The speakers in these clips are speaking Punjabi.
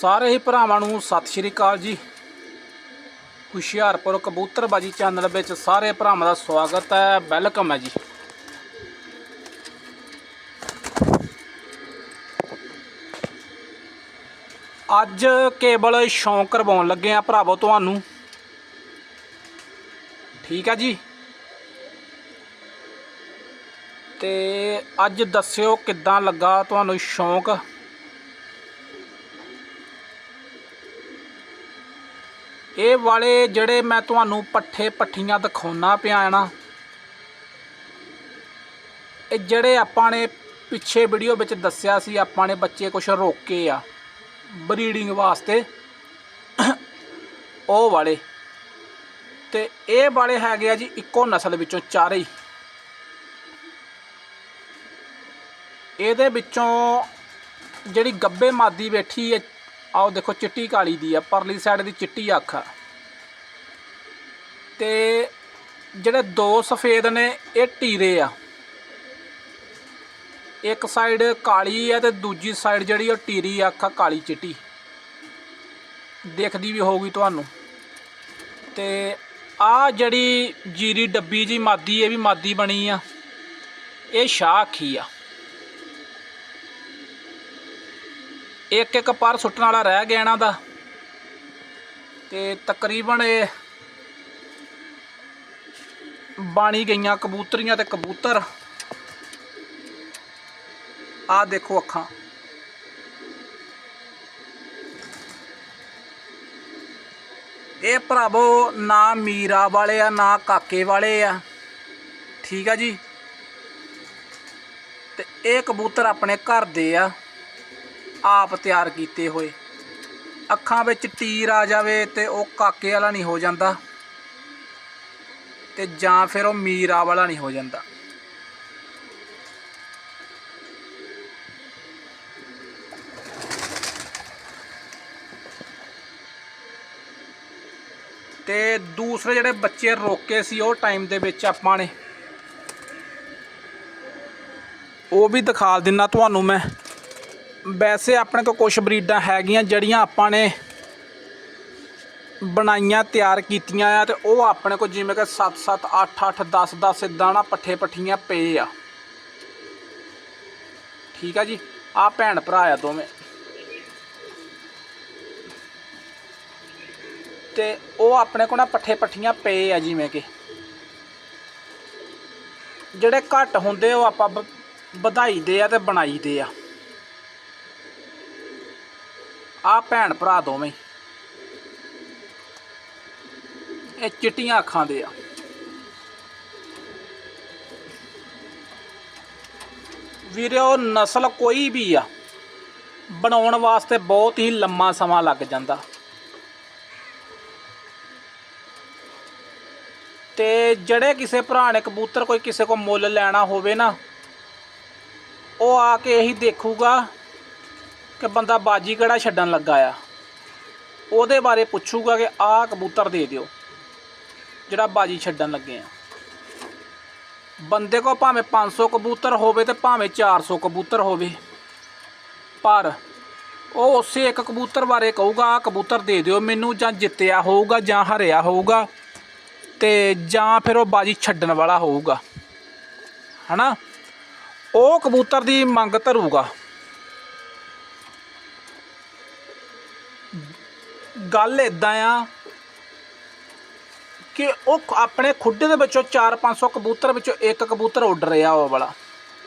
ਸਾਰੇ ਹੀ ਭਰਾਵਾਂ ਨੂੰ ਸਤਿ ਸ਼੍ਰੀ ਅਕਾਲ ਜੀ। ਹੁਸ਼ਿਆਰਪੁਰ ਕਬੂਤਰਬਾਜੀ ਚੈਨਲ ਵਿੱਚ ਸਾਰੇ ਭਰਾਵਾਂ ਦਾ ਸਵਾਗਤ ਹੈ। ਵੈਲਕਮ ਹੈ ਜੀ। ਅੱਜ ਕੇਵਲ ਸ਼ੌਂਕ ਕਰਵਾਉਣ ਲੱਗੇ ਆ ਭਰਾਵੋ ਤੁਹਾਨੂੰ। ਠੀਕ ਹੈ ਜੀ। ਤੇ ਅੱਜ ਦੱਸਿਓ ਕਿੱਦਾਂ ਲੱਗਾ ਤੁਹਾਨੂੰ ਸ਼ੌਂਕ? ਇਹ ਵਾਲੇ ਜਿਹੜੇ ਮੈਂ ਤੁਹਾਨੂੰ ਪੱਠੇ ਪੱਠੀਆਂ ਦਿਖਾਉਣਾ ਪਿਆ ਨਾ, ਇਹ ਜਿਹੜੇ ਆਪਾਂ ਨੇ ਪਿੱਛੇ ਵੀਡੀਓ ਵਿੱਚ ਦੱਸਿਆ ਸੀ, ਆਪਾਂ ਨੇ ਬੱਚੇ ਕੁਝ ਰੋਕੇ ਆ ਬਰੀਡਿੰਗ ਵਾਸਤੇ, ਉਹ ਵਾਲੇ। ਤੇ ਇਹ ਵਾਲੇ ਹੈਗੇ ਆ ਜੀ ਇੱਕੋ ਨਸਲ ਵਿੱਚੋਂ ਚਾਰੇ ਹੀ। ਇਹਦੇ ਵਿੱਚੋਂ ਜਿਹੜੀ ਗੱਬੇ ਮਾਦੀ ਬੈਠੀ ਹੈ ਆਓ ਦੇਖੋ ਚਿੱਟੀ ਕਾਲੀ ਦੀ ਆ, ਪਰਲੀ ਸਾਈਡ ਦੀ ਚਿੱਟੀ ਅੱਖ ਆ। ਤੇ ਜਿਹੜੇ ਦੋ ਸਫੇਦ ਨੇ, ਇਹ ਟੀਰੇ ਆ। ਇੱਕ ਸਾਈਡ ਕਾਲੀ ਆ ਤੇ ਦੂਜੀ ਸਾਈਡ ਜਿਹੜੀ ਉਹ ਟੀਰੀ ਅੱਖ ਆ ਕਾਲੀ ਚਿੱਟੀ। ਦੇਖਦੀ ਵੀ ਹੋਊਗੀ ਤੁਹਾਨੂੰ। ਤੇ ਆ ਜਿਹੜੀ ਜੀਰੀ ਡੱਬੀ ਜੀ, ਮਾਦੀ, ਇਹ ਵੀ ਮਾਦੀ ਬਣੀ ਆ। ਇਹ ਸ਼ਾਹ ਅੱਖੀ ਆ। ਇੱਕ ਇੱਕ ਪਰ ਸੁੱਟਣ ਵਾਲਾ ਰਹਿ ਗਿਆ ਇਹਨਾਂ ਦਾ। ਤੇ ਤਕਰੀਬਨ ਇਹ ਬਾਣੀ ਗਈਆਂ ਕਬੂਤਰੀਆਂ ਤੇ ਕਬੂਤਰ। ਆ ਦੇਖੋ ਅੱਖਾਂ। ਇਹ ਭਰਾਵੋ ਨਾ ਮੀਰਾ ਵਾਲੇ ਆ, ਨਾ ਕਾਕੇ ਵਾਲੇ ਆ। ਠੀਕ ਆ ਜੀ। ਤੇ ਇਹ ਕਬੂਤਰ ਆਪਣੇ ਘਰ ਦੇ ਆ। ਆਪ ਤਿਆਰ ਕੀਤੇ ਹੋਏ। ਅੱਖਾਂ ਵਿੱਚ ਤੀਰ ਆ ਜਾਵੇ ਤੇ ਉਹ ਕਾਕੇ ਵਾਲਾ ਨਹੀਂ ਹੋ ਜਾਂਦਾ ਤੇ ਜਾਂ ਫਿਰ ਉਹ ਮੀਰਾ ਵਾਲਾ ਨਹੀਂ ਹੋ ਜਾਂਦਾ। ਤੇ ਦੂਸਰੇ ਜਿਹੜੇ ਬੱਚੇ ਰੋਕੇ ਸੀ ਉਹ ਟਾਈਮ ਦੇ ਵਿੱਚ ਆਪਾਂ ਨੇ, ਉਹ ਵੀ ਦਿਖਾ ਦਿੰਨਾ ਤੁਹਾਨੂੰ ਮੈਂ। ਵੈਸੇ ਆਪਣੇ ਕੋਲ ਕੁਝ ਬਰੀਡਾਂ ਹੈਗੀਆਂ ਜਿਹੜੀਆਂ ਆਪਾਂ ਨੇ ਬਣਾਈਆਂ, ਤਿਆਰ ਕੀਤੀਆਂ ਆ ਤੇ ਉਹ ਆਪਣੇ ਕੋਲ ਜਿਵੇਂ ਕਿ 7 7 8 8 10 10 ਇਦਾਂ ਨਾ ਪੱਠੇ ਪੱਠੀਆਂ ਪਏ ਆ। ਠੀਕ ਆ ਜੀ? ਆ ਭੈਣ ਭਰਾ ਆ ਦੋਵੇਂ। ਤੇ ਉਹ ਆਪਣੇ ਕੋਲ ਨਾ ਪੱਠੇ ਪੱਠੀਆਂ ਪਏ ਆ ਜਿਵੇਂ ਕਿ। ਜਿਹੜੇ ਘੱਟ ਹੁੰਦੇ ਉਹ ਆਪਾਂ ਬ- ਵਧਾਈ ਦੇ ਆ ਤੇ ਬਣਾਈ ਦੇ ਆ। ਆ ਭੈਣ ਭਰਾ ਦੋਵੇਂ। ਇਹ ਚਿੱਟੀਆਂ ਅੱਖਾਂ ਦੇ ਆ। ਵੀਰਿਓ ਨਸਲ ਕੋਈ ਵੀ ਆ, ਬਣਾਉਣ ਵਾਸਤੇ ਬਹੁਤ ਹੀ ਲੰਮਾ ਸਮਾਂ ਲੱਗ ਜਾਂਦਾ। ਤੇ ਜਿਹੜੇ ਕਿਸੇ ਭਰਾ ਨੇ ਕਬੂਤਰ ਕੋਈ ਕਿਸੇ ਕੋ ਮੁੱਲ ਲੈਣਾ ਹੋਵੇ ਨਾ, ਉਹ ਆ ਕੇ ਇਹੀ ਦੇਖੂਗਾ ਕਿ ਬੰਦਾ ਬਾਜੀ ਕਿਹੜਾ ਛੱਡਣ ਲੱਗਾ ਆ, ਉਹਦੇ ਬਾਰੇ ਪੁੱਛੂਗਾ ਕਿ ਆਹ ਕਬੂਤਰ ਦੇ ਦਿਓ, ਜਿਹੜਾ ਬਾਜੀ ਛੱਡਣ ਲੱਗੇ ਆ। ਬੰਦੇ ਕੋ ਭਾਵੇਂ 500 ਕਬੂਤਰ ਹੋਵੇ ਤੇ ਭਾਵੇਂ 400 ਕਬੂਤਰ ਹੋਵੇ, ਪਰ ਉਹ ਉਸੇ ਇੱਕ ਕਬੂਤਰ ਬਾਰੇ ਕਹੂਗਾ, ਆਹ ਕਬੂਤਰ ਦੇ ਦਿਓ, ਮੈਨੂੰ ਜਾਂ ਜਿੱਤਿਆ ਹੋਊਗਾ ਜਾਂ ਹਰਿਆ ਹੋਊਗਾ ਤੇ ਜਾਂ ਫਿਰ ਉਹ ਬਾਜੀ ਛੱਡਣ ਵਾਲਾ ਹੋਊਗਾ। ਹਨਾ? ਉਹ ਕਬੂਤਰ ਦੀ ਮੰਗ ਧਰੂਗਾ। ਗੱਲ ਇਦਾਂ ਆ ਕਿ ਉਹ ਆਪਣੇ ਖੁੱਡੇ ਦੇ ਵਿੱਚੋਂ 4-500 ਕਬੂਤਰ ਵਿੱਚੋਂ ਇੱਕ ਕਬੂਤਰ ਉੱਡ ਰਿਹਾ ਉਹ ਵਾਲਾ।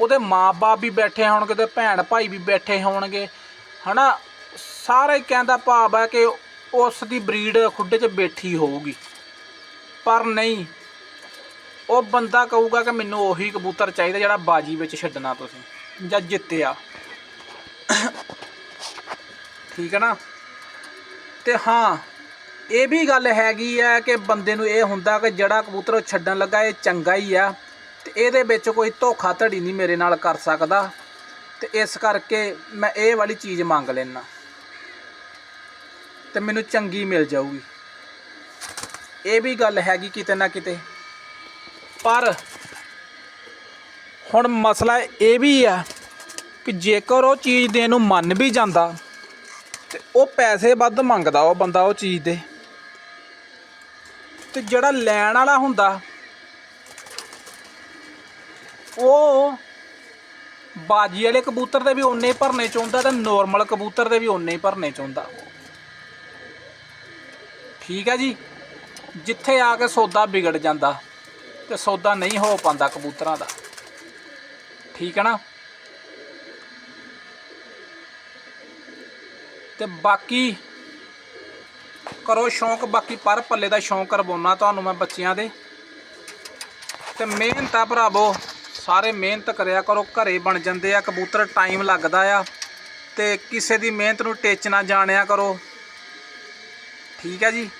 ਉਹਦੇ ਮਾਪੇ ਵੀ ਬੈਠੇ ਹੋਣਗੇ ਤੇ ਭੈਣ ਭਾਈ ਵੀ ਬੈਠੇ ਹੋਣਗੇ। ਹਨਾ? ਸਾਰੇ ਕਹਿੰਦਾ ਭਾਵ ਹੈ ਕਿ ਉਸ ਦੀ ਬਰੀਡ ਖੁੱਡੇ 'ਚ ਬੈਠੀ ਹੋਊਗੀ। ਪਰ ਨਹੀਂ। ਉਹ ਬੰਦਾ ਕਹੂਗਾ ਕਿ ਮੈਨੂੰ ਉਹੀ ਕਬੂਤਰ ਚਾਹੀਦਾ ਜਿਹੜਾ ਬਾਜੀ ਵਿੱਚ ਛੱਡਣਾ ਤੁਸੀਂ ਜਾਂ ਜਿੱਤਿਆ। ਠੀਕ ਹੈ ਨਾ? ਤੇ ਹਾਂ, ਇਹ ਵੀ ਗੱਲ ਹੈਗੀ ਆ ਕਿ ਬੰਦੇ ਨੂੰ ਇਹ ਹੁੰਦਾ ਕਿ ਜਿਹੜਾ ਕਬੂਤਰ ਛੱਡਣ ਲੱਗਾ, ਇਹ ਚੰਗਾ ਹੀ ਆ ਤੇ ਇਹਦੇ ਵਿੱਚ ਕੋਈ ਧੋਖਾ ਧੜੀ ਨਹੀਂ ਮੇਰੇ ਨਾਲ ਕਰ ਸਕਦਾ ਤੇ ਇਸ ਕਰਕੇ ਮੈਂ ਇਹ ਵਾਲੀ ਚੀਜ਼ ਮੰਗ ਲੈਣਾ ਤੇ ਮੈਨੂੰ ਚੰਗੀ ਮਿਲ ਜਾਊਗੀ। ਇਹ ਵੀ ਗੱਲ ਹੈਗੀ ਕਿਤੇ ਨਾ ਕਿਤੇ। ਪਰ ਹੁਣ ਮਸਲਾ ਇਹ ਵੀ ਆ ਕਿ ਜੇਕਰ ਉਹ ਚੀਜ਼ ਦੇਣ ਨੂੰ ਮੰਨ ਵੀ ਜਾਂਦਾ ਤੇ ਉਹ ਪੈਸੇ ਵੱਧ ਮੰਗਦਾ ਉਹ ਬੰਦਾ ਉਹ ਚੀਜ਼ ਦੇ। ਤੇ ਜਿਹੜਾ ਲੈਣ ਵਾਲਾ ਹੁੰਦਾ, ਉਹ ਬਾਜੀ ਵਾਲੇ ਕਬੂਤਰ ਦੇ ਵੀ ਓਨੇ ਹੀ ਭਰਨੇ ਚਾਹੁੰਦਾ ਤੇ ਨੋਰਮਲ ਕਬੂਤਰ ਦੇ ਵੀ ਓਨੇ ਹੀ ਭਰਨੇ ਚਾਹੁੰਦਾ। ਠੀਕ ਹੈ ਜੀ? ਜਿੱਥੇ ਆ ਕੇ ਸੌਦਾ ਵਿਗੜ ਜਾਂਦਾ ਤੇ ਸੌਦਾ ਨਹੀਂ ਹੋ ਪਾਉਂਦਾ ਕਬੂਤਰਾਂ ਦਾ। ਠੀਕ ਹੈ ਨਾ? ਤੇ ਬਾਕੀ ਕਰੋ ਸ਼ੌਂਕ, ਬਾਕੀ ਪਰ ਪੱਲੇ ਦਾ ਸ਼ੌਂਕ ਕਰਵਾਉਣਾ ਤੁਹਾਨੂੰ ਮੈਂ ਬੱਚਿਆਂ ਦੇ। ਤੇ ਮਿਹਨਤ ਆ ਭਰਾਵੋ, ਸਾਰੇ ਮਿਹਨਤ ਕਰਿਆ ਕਰੋ, ਘਰੇ ਬਣ ਜਾਂਦੇ ਆ, ਕਬੂਤਰ ਟਾਈਮ ਲੱਗਦਾ ਆ। ਤੇ ਕਿਸੇ ਦੀ ਮਿਹਨਤ ਨੂੰ ਟਿੱਚ ਨਾ ਜਾਣਿਆ ਕਰੋ। ਠੀਕ ਹੈ ਜੀ?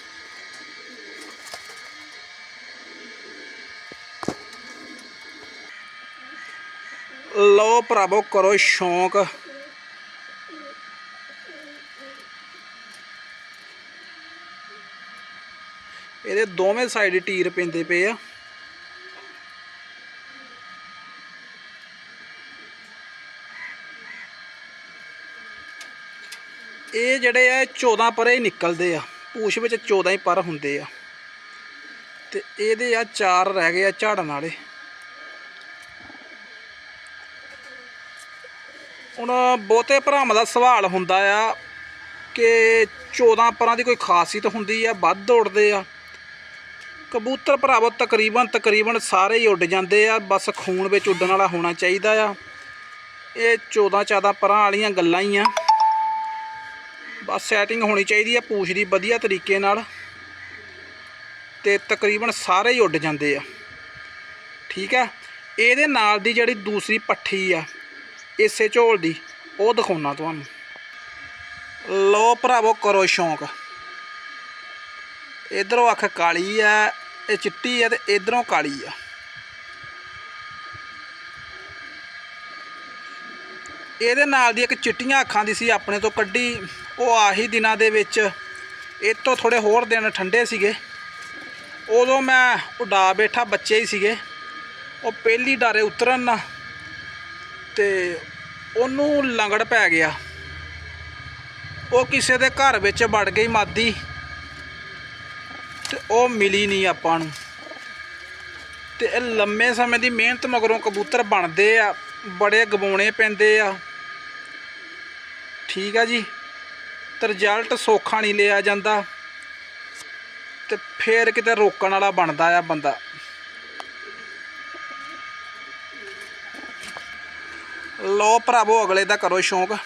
ਲਓ ਭਰਾਵੋ, ਕਰੋ ਸ਼ੌਂਕ। ਇਹਦੇ ਦੋਵੇਂ ਸਾਈਡ ਟੀਰ ਪੈਂਦੇ ਪਏ ਆ। ਇਹ ਜਿਹੜੇ ਆ, ਇਹ 14 ਪਰੇ ਹੀ ਨਿਕਲਦੇ ਆ। ਪੂਛ ਵਿੱਚ 14 ਹੀ ਪਰ ਹੁੰਦੇ ਆ। ਤੇ ਇਹਦੇ ਆ ਚਾਰ ਰਹਿ ਗਏ ਆ ਝਾੜਨ ਵਾਲੇ। ਹੁਣ ਬਹੁਤੇ ਭਰਾਵਾਂ ਦਾ ਸਵਾਲ ਹੁੰਦਾ ਆ ਕਿ 14 ਪਰਾਂ ਦੀ ਕੋਈ ਖਾਸੀਅਤ ਹੁੰਦੀ ਆ, ਵੱਧ ਦੌੜਦੇ ਆ। ਕਬੂਤਰ ਭਰਾਵੋ, ਤਕਰੀਬਨ ਤਕਰੀਬਨ ਸਾਰੇ ਹੀ ਉੱਡ ਜਾਂਦੇ ਆ। ਬਸ ਖੂਨ ਵਿੱਚ ਉੱਡਣ ਵਾਲਾ ਹੋਣਾ ਚਾਹੀਦਾ ਆ। ਇਹ 14 14 ਪਰਾਂ ਵਾਲੀਆਂ ਗੱਲਾਂ ਹੀ ਆ। ਬਸ ਸੈਟਿੰਗ ਹੋਣੀ ਚਾਹੀਦੀ ਆ ਪੂਛ ਦੀ ਵਧੀਆ ਤਰੀਕੇ ਨਾਲ। ਤੇ ਤਕਰੀਬਨ ਸਾਰੇ ਹੀ ਉੱਡ ਜਾਂਦੇ ਆ। ਠੀਕ ਆ? ਇਹਦੇ ਨਾਲ ਦੀ ਜਿਹੜੀ ਦੂਸਰੀ ਪੱਠੀ ਆ, ਇਸੇ ਝੋਲ ਦੀ, ਉਹ ਦਿਖਾਉਣਾ ਤੁਹਾਨੂੰ। ਲੋ ਭਰਾਵੋ, ਕਰੋ ਸ਼ੌਂਕ। ਇਧਰੋਂ ਅੱਖ ਕਾਲੀ ਆ ਇਹ ਚਿੱਟੀ ਆ ਤੇ ਇਧਰੋਂ ਕਾਲੀ ਆ। ਇਹਦੇ ਨਾਲ ਦੀ ਇੱਕ ਚਿੱਟੀਆਂ ਅੱਖਾਂ ਦੀ ਸੀ ਆਪਣੇ ਤੋਂ ਕੱਢੀ। ਉਹ ਆਹੀ ਦਿਨਾਂ ਦੇ ਵਿੱਚ ਇਹ ਤੋਂ ਥੋੜੇ ਹੋਰ ਦਿਨ ਠੰਡੇ ਸੀਗੇ। ਉਦੋਂ ਮੈਂ ਉਡਾ ਬੈਠਾ ਬੱਚੇ ਹੀ ਸੀਗੇ। ਉਹ ਪਹਿਲੀ ਡਾਰੇ ਉਤਰਨ ਨਾ ਤੇ ਉਹਨੂੰ ਲੰਗੜ ਪੈ ਗਿਆ। ਉਹ ਕਿਸੇ ਦੇ ਘਰ ਵਿੱਚ ਵੜ ਗਈ ਮਾਦੀ। ਉਹ ਮਿਲੀ ਨਹੀਂ ਆਪਾਂ ਨੂੰ। ਤੇ ਇਹ ਲੰਮੇ ਸਮੇਂ ਦੀ ਮਿਹਨਤ ਮਗਰੋਂ ਕਬੂਤਰ ਬਣਦੇ ਆ, ਬੜੇ ਗਵਾਉਣੇ ਪੈਂਦੇ ਆ। ਠੀਕ ਆ ਜੀ। ਤੇ ਰਿਜ਼ਲਟ ਸੌਖਾ ਨਹੀਂ ਲਿਆ ਜਾਂਦਾ। ਤੇ ਫੇਰ ਕਿਤੇ ਰੋਕਣ ਵਾਲਾ ਬਣਦਾ ਆ ਬੰਦਾ। ਲੋ ਭਰਾਵੋ, ਅਗਲੇ ਦਾ ਕਰੋ ਸ਼ੌਂਕ।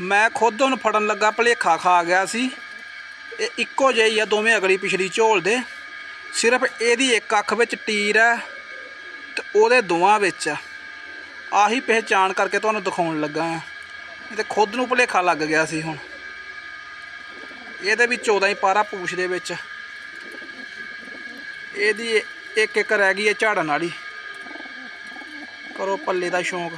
ਮੈਂ ਖੁਦ ਉਹਨੂੰ ਫੜਨ ਲੱਗਾ, ਭਲੇਖਾ ਖਾ ਗਿਆ ਸੀ। ਇਹ ਇੱਕੋ ਜਿਹੀ ਆ ਦੋਵੇਂ ਅਗਲੀ ਪਿਛਲੀ ਝੋਲ ਦੇ। ਸਿਰਫ ਇਹਦੀ ਇੱਕ ਅੱਖ ਵਿੱਚ ਟੀਰ ਹੈ ਤੇ ਉਹਦੇ ਦੋਵਾਂ ਵਿੱਚ ਆ। ਆਹੀ ਪਹਿਚਾਣ ਕਰਕੇ ਤੁਹਾਨੂੰ ਦਿਖਾਉਣ ਲੱਗਾ ਆ। ਇਹ ਤੇ ਖੁਦ ਨੂੰ ਭੁਲੇਖਾ ਲੱਗ ਗਿਆ ਸੀ ਹੁਣ। ਇਹਦੇ ਵੀ 14 ਹੀ ਪਾਰਾ ਪੂਛ ਦੇ ਵਿੱਚ। ਇਹਦੀ ਇੱਕ ਇੱਕ ਰਹਿ ਗਈ ਹੈ ਝਾੜਨ ਵਾਲੀ। ਕਰੋ ਪੱਲੇ ਦਾ ਸ਼ੌਂਕ।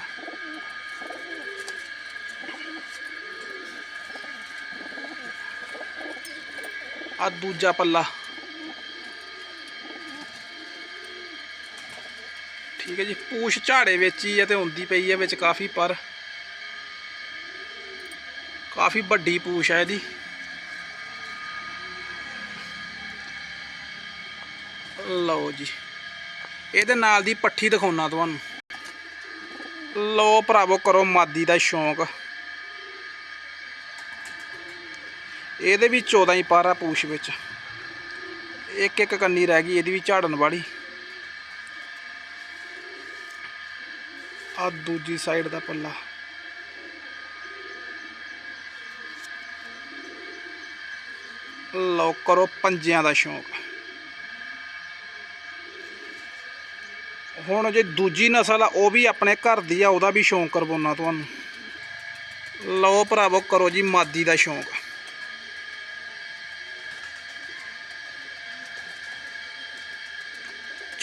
ਆ ਦੂਜਾ ਪੱਲਾ। ਠੀਕ ਹੈ ਜੀ, ਪੂਛ ਝਾੜੇ ਵਿੱਚ ਹੀ ਹੈ ਤੇ ਹੁੰਦੀ ਪਈ ਹੈ ਵਿੱਚ ਕਾਫੀ, ਪਰ ਕਾਫੀ ਵੱਡੀ ਪੂਛ ਹੈ ਇਹਦੀ। ਲਓ ਜੀ, ਇਹਦੇ ਨਾਲ ਦੀ ਪੱਠੀ ਦਿਖਾਉਣਾ ਤੁਹਾਨੂੰ। ਲਓ ਭਰਾਵੋ, ਕਰੋ ਮਾਦੀ ਦਾ ਸ਼ੌਂਕ। ਇਹਦੇ ਵੀ 14 ਹੀ ਪਾਰਾ ਪੂਛ ਵਿੱਚ। ਇੱਕ ਇੱਕ ਕੰਨੀ ਰਹਿ ਗਈ, ਇਹਦੀ ਵੀ ਝਾੜਨ ਵਾਲੀ। ਆ ਦੂਜੀ ਸਾਈਡ ਦਾ ਪੱਲਾ। ਲਓ ਕਰੋ ਪੰਜਿਆਂ ਦਾ ਸ਼ੌਂਕ। ਹੁਣ ਜੇ ਦੂਜੀ ਨਸਲ ਆ, ਉਹ ਵੀ ਆਪਣੇ ਘਰ ਦੀ ਆ, ਉਹਦਾ ਵੀ ਸ਼ੌਂਕ ਕਰਵਾਉਣਾ ਤੁਹਾਨੂੰ। ਲਓ ਭਰਾਵੋ, ਕਰੋ ਜੀ ਮਾਦੀ ਦਾ ਸ਼ੌਂਕ।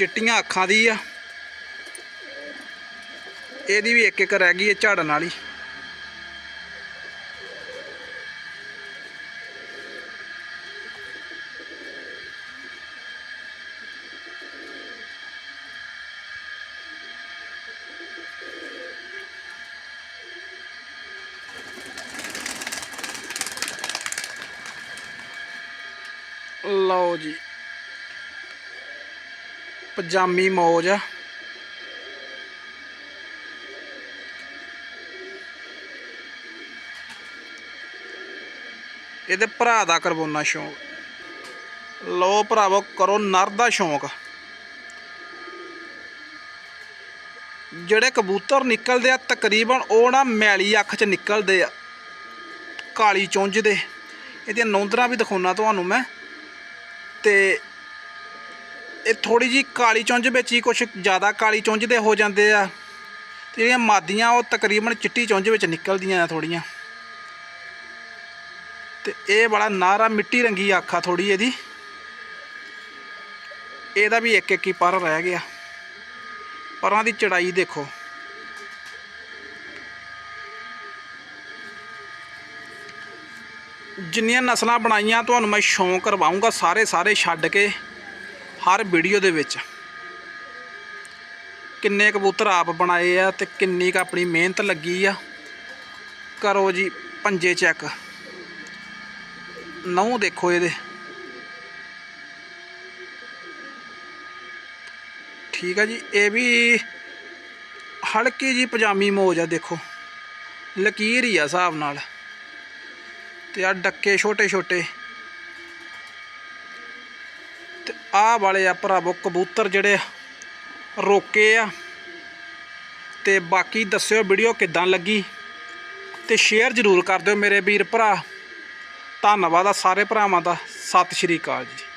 ਚਿੱਟੀਆਂ ਅੱਖਾਂ ਦੀ ਆ। ਇਹਦੀ ਵੀ ਇੱਕ ਇੱਕ ਰਹਿ ਗਈ ਹੈ ਝਾੜਨ ਵਾਲੀ। ਲਓ ਜੀ। ਪਜਾਮੀ ਮੌਜ ਆ। ਇਹਦੇ ਭਰਾ ਦਾ ਕਰਵਾਉਣਾ ਸ਼ੌਂਕ। ਲਓ ਭਰਾਵੋ, ਕਰੋ ਨਰ ਦਾ ਸ਼ੌਂਕ। ਜਿਹੜੇ ਕਬੂਤਰ ਨਿਕਲਦੇ ਆ, ਤਕਰੀਬਨ ਉਹ ਨਾ ਮੈਲੀ ਅੱਖ 'ਚ ਨਿਕਲਦੇ ਆ। ਕਾਲੀ ਚੁੰਝ ਦੇ। ਇਹਦੀਆਂ ਨੌਂਦਰਾਂ ਵੀ ਦਿਖਾਉਣਾ ਤੁਹਾਨੂੰ ਮੈਂ। ਤੇ ਇਹ ਥੋੜੀ ਜੀ ਕਾਲੀ ਚੁੰਝ ਵਿੱਚ ਹੀ ਕੁਝ ਜ਼ਿਆਦਾ ਕਾਲੀ ਚੁੰਝ ਦੇ ਹੋ ਜਾਂਦੇ ਆ। ਤੇ ਜਿਹੜੀਆਂ ਮਾਦੀਆਂ, ਉਹ ਤਕਰੀਬਨ ਚਿੱਟੀ ਚੁੰਝ ਵਿੱਚ ਨਿਕਲਦੀਆਂ ਆ ਥੋੜੀਆਂ ਤੇ ਇਹ ਬੜਾ ਨਾਰਾ ਮਿੱਟੀ ਰੰਗੀ ਆਖਾ ਥੋੜੀ ਇਹਦੀ। ਇਹਦਾ ਵੀ ਇੱਕ ਇੱਕ ਹੀ ਪਰ ਰਹਿ ਗਿਆ। ਪਰਾਂ ਦੀ ਚੜਾਈ ਦੇਖੋ। ਜਿੰਨੀਆਂ ਨਸਲਾਂ ਬਣਾਈਆਂ, ਤੁਹਾਨੂੰ ਮੈਂ ਸ਼ੌਂਕ ਕਰਵਾਉਂਗਾ ਸਾਰੇ ਸਾਰੇ ਛੱਡ ਕੇ। ਹਰ ਵੀਡੀਓ ਦੇ ਵਿੱਚ ਕਿੰਨੇ ਕਬੂਤਰ ਆਪ ਬਣਾਏ ਆ ਤੇ ਕਿੰਨੀ ਕ ਆਪਣੀ ਮਿਹਨਤ ਲੱਗੀ ਆ। ਕਰੋ ਜੀ ਪੰਜੇ ਚੈੱਕ। ਨਹੁੰ ਦੇਖੋ ਇਹਦੇ। ਠੀਕ ਆ ਜੀ, ਇਹ ਵੀ ਹਲਕੀ ਜੀ ਪਜਾਮੀ ਮੋਜ ਆ, ਦੇਖੋ। ਲਕੀਰ ਹੀ ਆ ਹਿਸਾਬ ਨਾਲ। ਤੇ ਆ ਡੱਕੇ ਛੋਟੇ ਛੋਟੇ ਤੇ ਆਹ ਵਾਲੇ ਆ ਭਰਾਵੋ ਕਬੂਤਰ ਜਿਹੜੇ ਰੋਕੇ ਆ। ਤੇ ਬਾਕੀ ਦੱਸਿਓ ਵੀਡੀਓ ਕਿੱਦਾਂ ਲੱਗੀ ਤੇ ਸ਼ੇਅਰ ਜ਼ਰੂਰ ਕਰ ਦਿਓ ਮੇਰੇ ਵੀਰ ਭਰਾ। ਧੰਨਵਾਦ ਆ ਸਾਰੇ ਭਰਾਵਾਂ ਦਾ। ਸਤਿ ਸ਼੍ਰੀ ਅਕਾਲ ਜੀ।